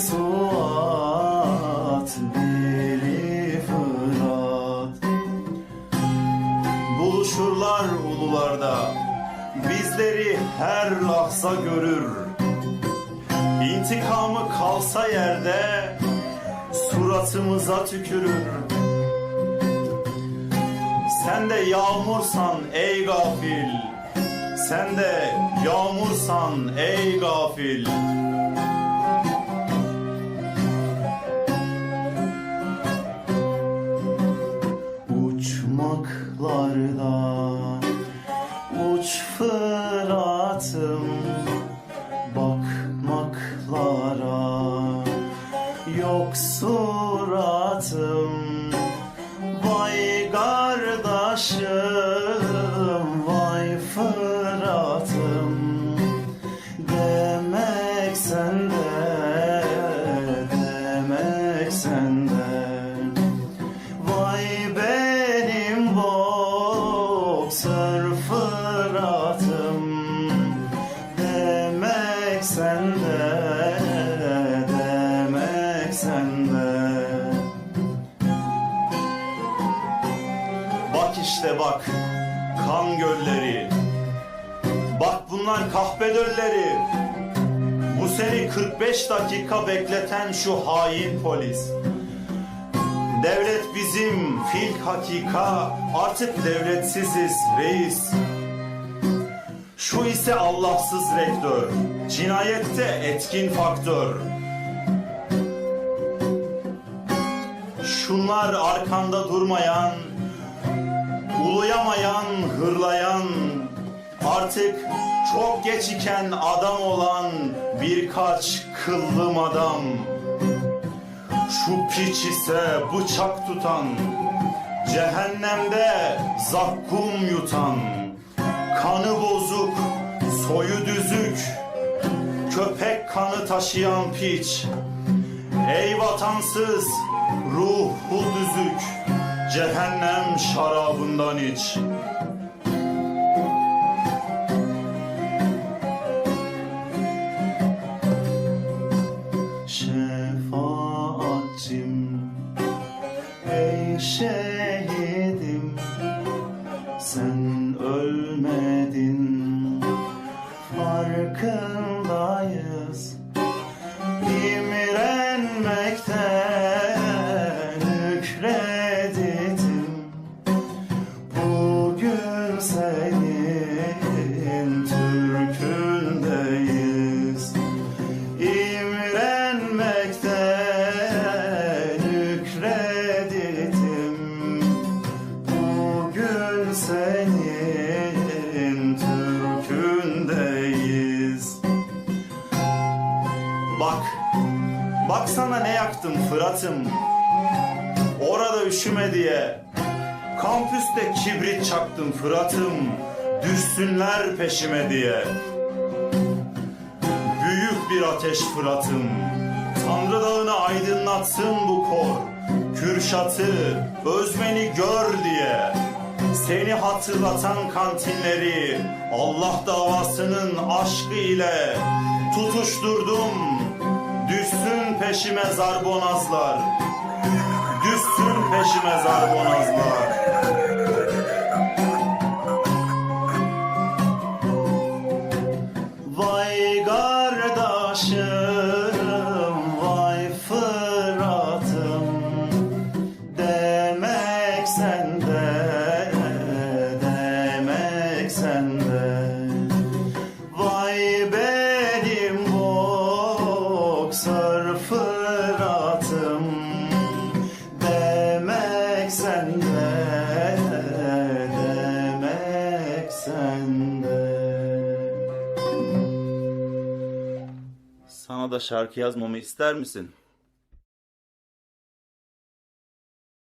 Suat, biri Fırat. Buluşurlar ulularda Bizleri her lahza görür. İntikamı kalsa yerde Suratımıza tükürür. Sen de yağmursan ey gafil Sen de yağmursan ey gafil Yok suratım. Vay kardeşim Vay Fırat'ım. Demek Bak işte bak kan gölleri. Bak bunlar kahpe dölleri Bu seni 45 dakika bekleten şu hain polis. Devlet bizim fil hakika. Artık devletsiziz reis. Şu ise Allahsız rektör, cinayette etkin faktör. Şunlar arkanda durmayan, uluyamayan, hırlayan, artık çok geç iken adam olan birkaç kıllım adam. Şu piç ise bıçak tutan, cehennemde zakkum yutan, kanı bozuk, soyu düzük, köpek kanı taşıyan piç. Ey vatansız, ruhu düzük, cehennem şarabından iç. Şefaatçim Ey şehidim senin Türkündeyiz. Bak, bak sana ne yaktım Fırat'ım. Orada üşüme diye. Kampüste kibrit çaktım Fırat'ım. Düşsünler peşime diye. Büyük bir ateş Fırat'ım. Tanrı dağını aydınlatsın bu kor. Kürşat'ı, Özmen'i gör diye Seni hatırlatan kantinleri Allah davasının aşkı ile Tutuşturdum. Düşsün peşime zarbonazlar. Düşsün peşime zarbonazlar sende Sana da şarkı yazmamı ister misin?